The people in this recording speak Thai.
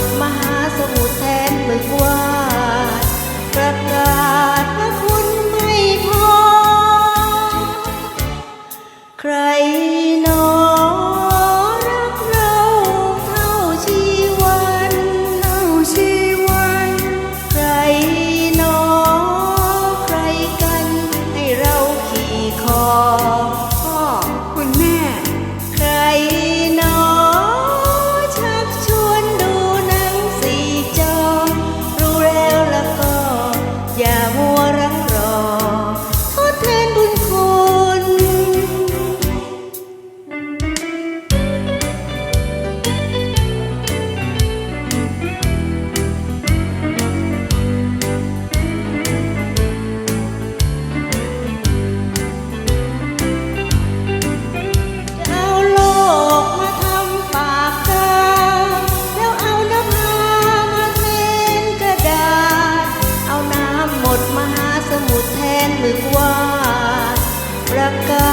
ดมหาสมุทรแทนบึกว่าาประกา